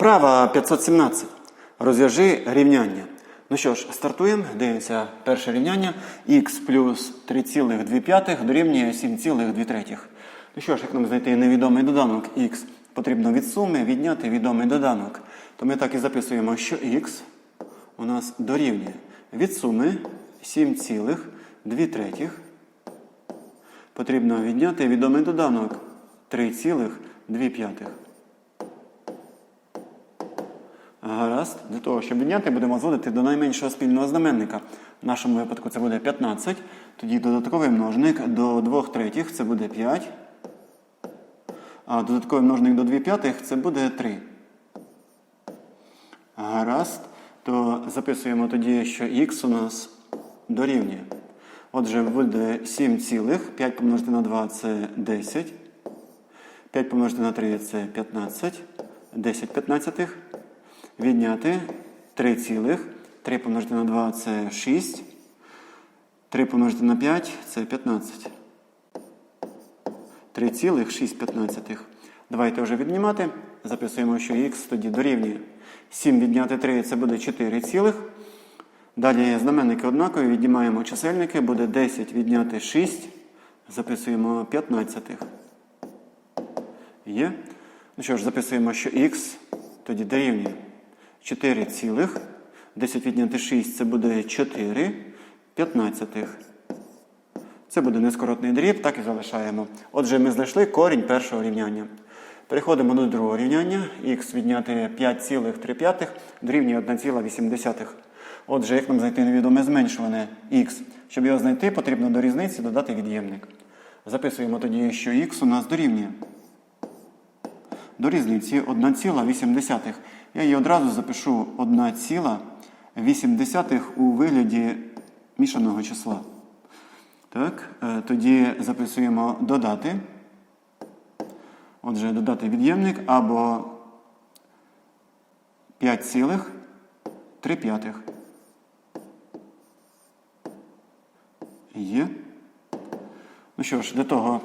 Вправа 517. Розв'яжи рівняння. Ну що ж, стартуємо. Дивимося перше рівняння. х плюс 3,2 дорівнює 7,2. Ну що ж, як нам знайти невідомий доданок х? Потрібно від суми відняти відомий доданок. То ми так і записуємо, що х у нас дорівнює від суми 7,2. Потрібно відняти відомий доданок 3,2. Гаразд. Для того, щоб відняти, будемо зводити до найменшого спільного знаменника. В нашому випадку це буде 15. Тоді додатковий множник до 2 третіх це буде 5. А додатковий множник до 2 п'ятих це буде 3. Гаразд. То записуємо тоді, що х у нас дорівнює. Отже, буде 7 цілих. 5 помножити на 2 це 10. 5 помножити на 3 це 15. 10 п'ятнадцятих. Відняти 3 цілих. 3 помножити на 2 це 6. 3 помножити на 5 це 15. 3 6. Давайте вже віднімати. Записуємо, що х тоді дорівнює. 7 відняти 3 це буде 4 цілих. Далі знаменники однакові, віднімаємо чисельники, буде 10 відняти 6. Записуємо 15. Є. Ну що ж, записуємо, що х тоді дорівнює 4 цілих. 10 відняти 6 це буде 4 п'ятнадцятих. Це буде нескоротний дріб, так і залишаємо. Отже, ми знайшли корінь першого рівняння. Переходимо до другого рівняння. Х відняти 5,3 дорівнює 1,8. Отже, як нам знайти невідоме зменшуване х? Щоб його знайти, потрібно до різниці додати від'ємник. Записуємо тоді, що х у нас дорівнює. До різниці 1,8. Я її одразу запишу 1,8 у вигляді мішаного числа. Так, е, тоді записуємо додати. Отже, додати від'ємник або 5,3 п'ятих. Є. Ну що ж, для того,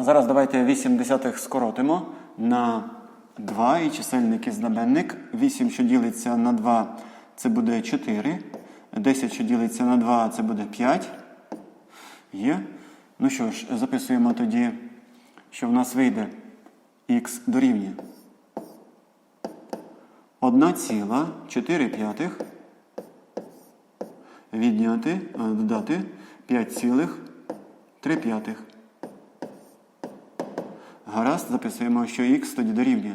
зараз давайте 8 десятих скоротимо на 2 і чисельник і знаменник. 8, що ділиться на 2, це буде 4. 10, що ділиться на 2, це буде 5. Є. Ну що ж, записуємо тоді, що в нас вийде х дорівнює 1,4 п'ятих відняти, додати 5,3 п'ятих. Гаразд, записуємо, що х тоді дорівнює.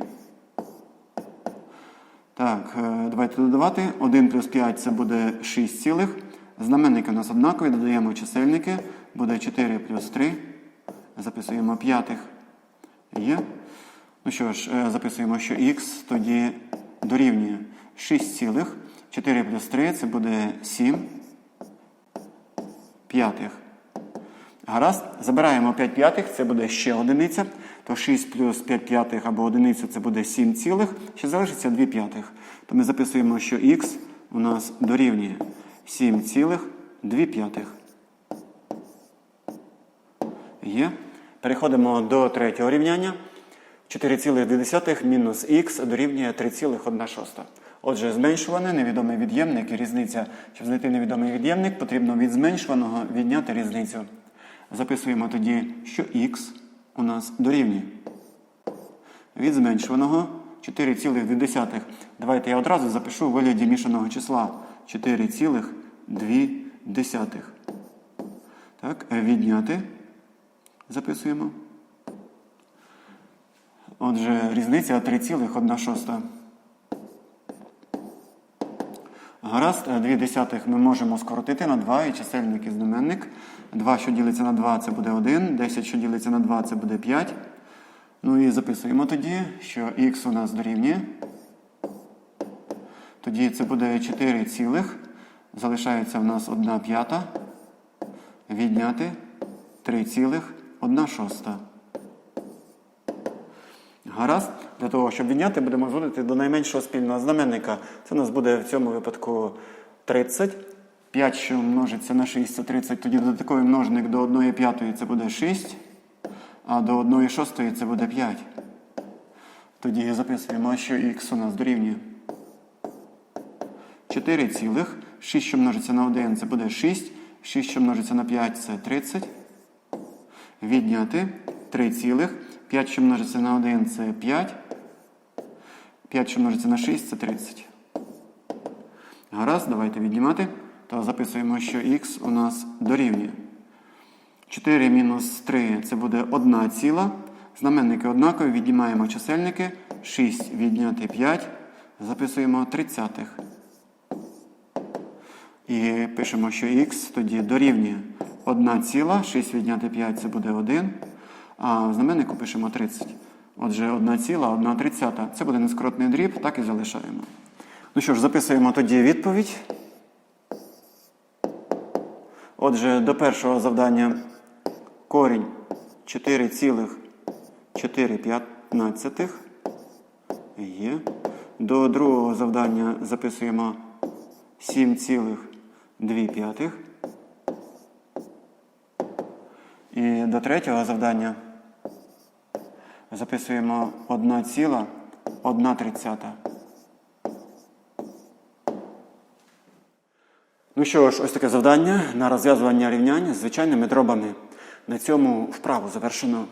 Так, е, давайте додавати. 1 плюс 5 це буде 6 цілих. Знаменники у нас однакові, додаємо чисельники. Буде 4 плюс 3. Записуємо п'ятих. Є. Ну що ж, е, записуємо, що х тоді дорівнює 6 цілих. 4 плюс 3 це буде 7 п'ятих. Гаразд, забираємо 5 п'ятих, це буде ще одиниця. То 6 плюс 5 п'ятих або одиниця це буде 7 цілих. Ще залишиться 2 п'ятих. То ми записуємо, що х у нас дорівнює 7 цілих 2 п'ятих. Є. Переходимо до третього рівняння. 4,2 мінус х дорівнює 3,1. Отже, зменшуване, невідомий від'ємник і різниця. Щоб знайти невідомий від'ємник, потрібно від зменшуваного відняти різницю. Записуємо тоді, що х у нас дорівнює. Від зменшуваного 4,2. Давайте я одразу запишу у вигляді мішаного числа 4,2. Так, відняти. Записуємо. Отже, різниця 3,1. Гаразд, 2 десятих ми можемо скоротити на 2 і чисельник і знаменник. 2, що ділиться на 2, це буде 1. 10, що ділиться на 2, це буде 5. Ну і записуємо тоді, що х у нас дорівнює. Тоді це буде 4 цілих. Залишається в нас 1 п'ята. Відняти 3 цілих 1 шоста. Гаразд. Для того, щоб відняти, будемо зводити до найменшого спільного знаменника. Це у нас буде в цьому випадку 30. 5, що множиться на 6, це 30. Тоді додатковий множник до 1 п'ятої це буде 6. А до 1 шостої це буде 5. Тоді записуємо, що х у нас дорівнює 4 цілих. 6, що множиться на 1, це буде 6. 6, що множиться на 5, це 30. Відняти 3 цілих. 5, що множиться на 1, це 5. 5, що множиться на 6, це 30. Гаразд, давайте віднімати. То записуємо, що х у нас дорівнює. 4 мінус 3 це буде 1 ціла. Знаменники однакові, віднімаємо чисельники. 6 відняти 5. Записуємо тридцятих. І пишемо, що х тоді дорівнює 1 ціла, 6 відняти 5 це буде 1. А знаменнику пишемо 30. Отже, 1 ціла, 1 тридцята. Це буде нескоротний дріб, так і залишаємо. Ну що ж, записуємо тоді відповідь. Отже, до першого завдання корінь 4,4 є. До другого завдання записуємо 7,2. І до третього завдання записуємо 1,1. Ну що ж, ось таке завдання на розв'язування рівнянь з звичайними дробами. На цьому вправу завершено.